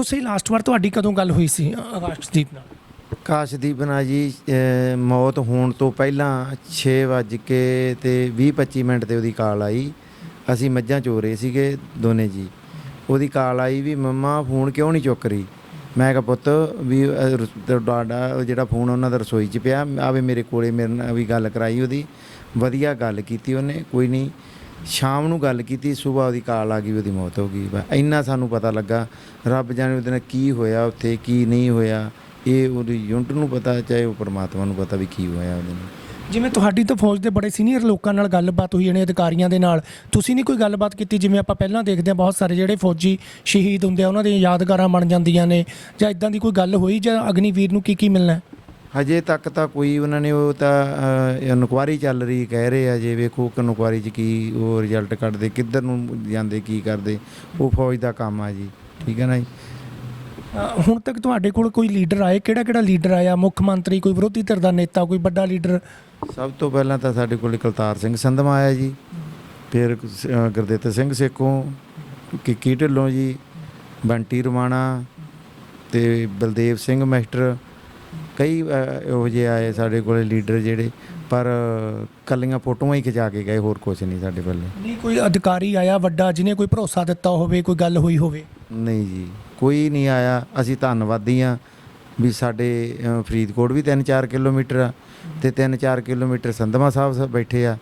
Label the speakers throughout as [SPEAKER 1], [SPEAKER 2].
[SPEAKER 1] ਤੁਸੀਂ ਲਾਸਟ ਵਾਰ ਤੁਹਾਡੀ ਕਦੋਂ ਗੱਲ ਹੋਈ ਸੀ ਆਕਾਸ਼ਦੀਪ ਨਾਲ?
[SPEAKER 2] ਕਾਸ਼ਦੀਪ ਨਾਲ ਜੀ ਅਹ, ਮੌਤ ਹੋਣ ਤੋਂ ਪਹਿਲਾਂ 6 ਵੱਜ ਕੇ ਤੇ 20 25 ਮਿੰਟ ਤੇ ਉਹਦੀ ਕਾਲ ਆਈ। ਅਸੀਂ ਮੱਝਾਂ ਚੋ ਰਹੇ ਸੀਗੇ ਦੋਨੇ ਜੀ। ਉਹਦੀ ਕਾਲ ਆਈ ਵੀ ਮੰਮਾ ਫੋਨ ਕਿਉਂ ਨਹੀਂ ਚੁੱਕ ਰਹੀ? ਮੈਂ ਕਿਹਾ ਪੁੱਤ ਵੀ ਅਹ, ਰਸ- ਤੁਹਾਡਾ ਉਹ ਜਿਹੜਾ ਫੋਨ ਉਹਨਾਂ ਦਾ ਰਸੋਈ 'ਚ ਪਿਆ। ਆਵੇ ਮੇਰੇ ਕੋਲੇ ਮੇਰੇ ਨਾਲ ਵੀ ਗੱਲ ਕਰਾਈ ਉਹਦੀ। ਵਧੀਆ ਗੱਲ ਕੀਤੀ ਉਹਨੇ ਕੋਈ ਨਹੀਂ। ਸ਼ਾਮ ਨੂੰ ਗੱਲ ਕੀਤੀ, ਸਵੇਰ ਉਹਦੀ ਕਾਲ ਆ ਗਈ, ਉਹਦੀ ਮੌਤ ਹੋ ਗਈ। ਇੰਨਾ ਸਾਨੂੰ ਪਤਾ ਲੱਗਾ, ਰੱਬ ਜਾਣੇ ਉਹਦੇ ਨਾਲ ਕੀ ਹੋਇਆ ਉੱਥੇ, ਕੀ ਨਹੀਂ ਹੋਇਆ। ਇਹ ਉਹਦੀ ਯੂਨਿਟ ਨੂੰ ਪਤਾ, ਚਾਹੇ ਉਹ ਪਰਮਾਤਮਾ ਨੂੰ ਪਤਾ ਵੀ ਕੀ ਹੋਇਆ ਉਹਦੇ ਨਾਲ।
[SPEAKER 1] ਜਿਵੇਂ ਤੁਹਾਡੀ ਤਾਂ ਫੌਜ ਦੇ ਬੜੇ ਸੀਨੀਅਰ ਲੋਕਾਂ ਨਾਲ ਗੱਲਬਾਤ ਹੋਈ ਨੇ ਅਧਿਕਾਰੀਆਂ ਦੇ ਨਾਲ। ਤੁਸੀਂ ਨਹੀਂ ਕੋਈ ਗੱਲਬਾਤ ਕੀਤੀ, ਜਿਵੇਂ ਆਪਾਂ ਪਹਿਲਾਂ ਦੇਖਦੇ ਹਾਂ, ਬਹੁਤ ਸਾਰੇ ਜਿਹੜੇ ਫੌਜੀ ਸ਼ਹੀਦ ਹੁੰਦੇ ਆ, ਉਹਨਾਂ ਦੀਆਂ ਯਾਦਗਾਰਾਂ ਬਣ ਜਾਂਦੀਆਂ ਨੇ। ਜਾਂ ਇਦਾਂ ਦੀ ਕੋਈ ਗੱਲ ਹੋਈ, ਜਾਂ ਅਗਨੀਵੀਰ ਨੂੰ ਕੀ ਕੀ ਮਿਲਣਾ
[SPEAKER 2] ਹਜੇ ਤੱਕ ਤਾਂ ਕੋਈ ਉਹਨਾਂ ਨੇ ਉਹ ਤਾਂ ਇਨਕੁਆਰੀ ਚੱਲ ਰਹੀ ਕਹਿ ਰਹੇ ਆ ਜੇ ਵੇਖੋ ਕਿ ਇਨਕੁਆਰੀ 'ਚ ਕੀ ਉਹ ਰਿਜ਼ਲਟ ਕੱਢਦੇ ਕਿੱਧਰ ਨੂੰ ਜਾਂਦੇ ਕੀ ਕਰਦੇ ਉਹ ਫੌਜ ਦਾ ਕੰਮ ਆ ਜੀ ਠੀਕ ਹੈ ਨਾ ਜੀ?
[SPEAKER 1] ਹੁਣ ਤੱਕ ਤੁਹਾਡੇ ਕੋਲ ਕੋਈ ਲੀਡਰ ਆਏ? ਕਿਹੜਾ ਕਿਹੜਾ ਲੀਡਰ ਆਇਆ? ਮੁੱਖ ਮੰਤਰੀ ਕੋਈ ਵਿਰੋਧੀ ਧਿਰ ਦਾ ਨੇਤਾ ਕੋਈ ਵੱਡਾ ਲੀਡਰ?
[SPEAKER 2] ਸਭ ਤੋਂ ਪਹਿਲਾਂ ਤਾਂ ਸਾਡੇ ਕੋਲ ਕਲਤਾਰ ਸਿੰਘ ਸੰਧਮਾ ਆਇਆ ਜੀ ਫਿਰ ਗੁਰਦਿੱਤ ਸਿੰਘ ਸੇਖੋਂ ਕਿੱਕੀ ਢਿੱਲੋਂ ਜੀ ਬੰਟੀ ਰਮਾਣਾ ਤੇ ਬਲਦੇਵ ਸਿੰਘ ਮਾਸਟਰ ਕਈ ਇਹੋ ਜਿਹੇ ਆਏ ਸਾਡੇ ਕੋਲੇ ਲੀਡਰ ਜਿਹੜੇ ਪਰ ਕੱਲੀਆਂ ਫੋਟੋਆਂ ਹੀ ਖਿਚਾ ਕੇ ਗਏ ਹੋਰ ਕੁਝ ਨਹੀਂ ਸਾਡੇ ਪੱਲੇ
[SPEAKER 1] ਨਹੀਂ ਕੋਈ ਅਧਿਕਾਰੀ ਆਇਆ ਵੱਡਾ ਜਿਹਨੇ ਕੋਈ ਭਰੋਸਾ ਦਿੱਤਾ ਹੋਵੇ ਕੋਈ ਗੱਲ ਹੋਈ ਹੋਵੇ?
[SPEAKER 2] ਨਹੀਂ ਜੀ ਕੋਈ ਨਹੀਂ ਆਇਆ। ਅਸੀਂ ਧੰਨਵਾਦੀ ਆ ਵੀ ਸਾਡੇ ਫਰੀਦਕੋਟ ਵੀ 3-4 ਕਿਲੋਮੀਟਰ ਆ ਤੇ 3-4 ਕਿਲੋਮੀਟਰ ਸੰਧਮਾ ਸਾਹਿਬ ਬੈਠੇ ਆ।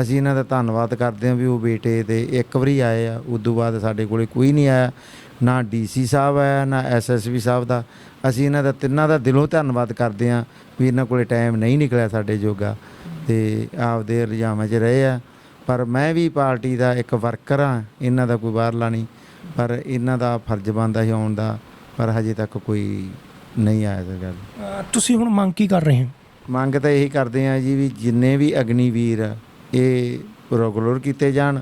[SPEAKER 2] ਅਸੀਂ ਇਹਨਾਂ ਦਾ ਧੰਨਵਾਦ ਕਰਦੇ ਆ ਵੀ ਉਹ ਬੇਟੇ ਤੇ ਇੱਕ ਵਾਰੀ ਆਏ ਆ ਉਦੋਂ ਬਾਅਦ ਸਾਡੇ ਕੋਲੇ ਕੋਈ ਨਹੀਂ ਆਇਆ। ਨਾ ਡੀਸੀ ਸਾਹਿਬ ਆਇਆ ਨਾ ਐਸਐਸਪੀ ਸਾਹਿਬ ਦਾ। ਅਸੀਂ ਇਹਨਾਂ ਦਾ ਤਿੰਨਾਂ ਦਾ ਦਿਲੋਂ ਧੰਨਵਾਦ ਕਰਦੇ ਆ ਵੀ ਇਹਨਾਂ ਕੋਲੇ ਟਾਈਮ ਨਹੀਂ ਨਿਕਲਿਆ ਸਾਡੇ ਜੋਗਾ ਤੇ ਆਪਦੇ ਰੁਝਾਵਾਂ 'ਚ ਰਹੇ ਆ। ਪਰ ਮੈਂ ਵੀ ਪਾਰਟੀ ਦਾ ਇੱਕ ਵਰਕਰ ਆ ਇਹਨਾਂ ਦਾ ਕੋਈ ਬਾਹਰਲਾ ਨਹੀਂ। ਪਰ ਇਹਨਾਂ ਦਾ ਫਰਜ਼ ਬਣਦਾ ਸੀ ਆਉਣ ਦਾ ਪਰ ਹਜੇ ਤੱਕ ਕੋਈ ਨਹੀਂ ਆਇਆ ਇਸ ਗੱਲ।
[SPEAKER 1] ਤੁਸੀਂ ਹੁਣ ਮੰਗ ਕੀ ਕਰ ਰਹੇ ਹੋ?
[SPEAKER 2] ਮੰਗ ਤਾਂ ਇਹੀ ਕਰਦੇ ਆ ਜੀ ਵੀ ਜਿੰਨੇ ਵੀ ਅਗਨੀਵੀਰ ਇਹ ਰੈਗੂਲਰ ਕੀਤੇ ਜਾਣ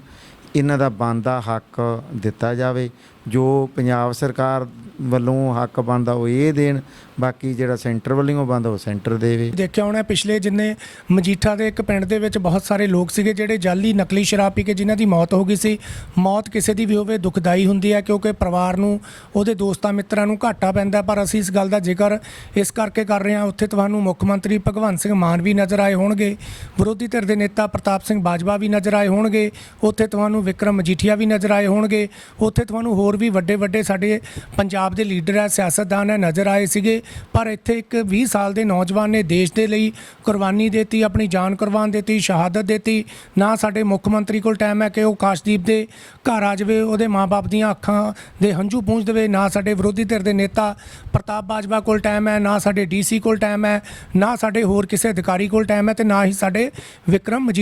[SPEAKER 2] ਇਹਨਾਂ ਦਾ ਬਣਦਾ ਹੱਕ ਦਿੱਤਾ ਜਾਵੇ। ਜੋ ਪੰਜਾਬ ਸਰਕਾਰ ਵੱਲੋਂ ਹੱਕ ਬਣਦਾ ਉਹ ਇਹ ਦੇਣ, ਬਾਕੀ ਜਿਹੜਾ ਸੈਂਟਰ ਵੱਲੋਂ ਬਣਦਾ ਉਹ ਸੈਂਟਰ ਦੇਵੇ।
[SPEAKER 1] ਦੇਖਿਆ ਹੋਣਾ ਪਿਛਲੇ ਜਿੰਨੇ ਮਜੀਠਾ ਦੇ ਇੱਕ ਪਿੰਡ ਦੇ ਵਿੱਚ ਬਹੁਤ ਸਾਰੇ ਲੋਕ ਸੀਗੇ ਜਿਹੜੇ ਜਾਲੀ ਨਕਲੀ ਸ਼ਰਾਬ ਪੀ ਕੇ ਜਿਨ੍ਹਾਂ ਦੀ ਮੌਤ ਹੋ ਗਈ ਸੀ। ਮੌਤ ਕਿਸੇ ਦੀ ਵੀ ਹੋਵੇ ਦੁਖਦਾਈ ਹੁੰਦੀ ਹੈ ਕਿਉਂਕਿ ਪਰਿਵਾਰ ਨੂੰ, ਉਹਦੇ ਦੋਸਤਾਂ ਮਿੱਤਰਾਂ ਨੂੰ ਘਾਟਾ ਪੈਂਦਾ, ਪਰ ਅਸੀਂ ਇਸ ਗੱਲ ਦਾ ਜ਼ਿਕਰ ਇਸ ਕਰਕੇ ਕਰ ਰਹੇ ਹਾਂ। ਉੱਥੇ ਤੁਹਾਨੂੰ ਮੁੱਖ ਮੰਤਰੀ ਭਗਵੰਤ ਸਿੰਘ ਮਾਨ ਵੀ ਨਜ਼ਰ ਆਏ ਹੋਣਗੇ, ਵਿਰੋਧੀ ਧਿਰ ਦੇ ਨੇਤਾ ਪ੍ਰਤਾਪ ਸਿੰਘ ਬਾਜਵਾ ਵੀ ਨਜ਼ਰ ਆਏ ਹੋਣਗੇ, ਉੱਥੇ ਤੁਹਾਨੂੰ ਵਿਕਰਮ ਮਜੀਠੀਆ ਵੀ ਨਜ਼ਰ ਆਏ ਹੋਣਗੇ, ਉੱਥੇ ਤੁਹਾਨੂੰ ਹੋਰ ਵੀ ਵੱਡੇ ਵੱਡੇ ਸਾਡੇ ਪੰਜਾਬ ਦੇ ਲੀਡਰ ਹੈ ਸਿਆਸਤਦਾਨ ਹੈ ਨਜ਼ਰ ਆਏ ਸੀਗੇ। ਪਰ ਇੱਥੇ ਇੱਕ 20 ਸਾਲ ਦੇ ਨੌਜਵਾਨ ਨੇ ਦੇਸ਼ ਦੇ ਲਈ ਕੁਰਬਾਨੀ ਦਿੱਤੀ, ਆਪਣੀ ਜਾਨ ਕੁਰਬਾਨ ਦਿੱਤੀ, ਸ਼ਹਾਦਤ ਦਿੱਤੀ। ਨਾ ਸਾਡੇ ਮੁੱਖ ਮੰਤਰੀ ਕੋਲ ਟਾਈਮ ਹੈ ਕਿ ਉਹ ਕਾਸ਼ਦੀਪ ਦੇ ਘਰ ਆ ਜਾਵੇ, ਉਹਦੇ ਮਾਪੇ ਦੀਆਂ ਅੱਖਾਂ ਦੇ ਹੰਝੂ ਪੂੰਝ ਦੇਵੇ। ਨਾ ਸਾਡੇ ਵਿਰੋਧੀ ਧਿਰ ਦੇ ਨੇਤਾ ਪ੍ਰਤਾਪ ਬਾਜਵਾ ਕੋਲ ਟਾਈਮ ਹੈ, ਨਾ ਸਾਡੇ ਡੀਸੀ ਕੋਲ ਟਾਈਮ ਹੈ, ਨਾ ਸਾਡੇ ਹੋਰ ਕਿਸੇ ਅਧਿਕਾਰੀ ਕੋਲ ਟਾਈਮ ਹੈ ਤੇ ਨਾ ਹੀ ਸਾਡੇ ਵਿਕਰਮ ਮਜੀਠੀਆ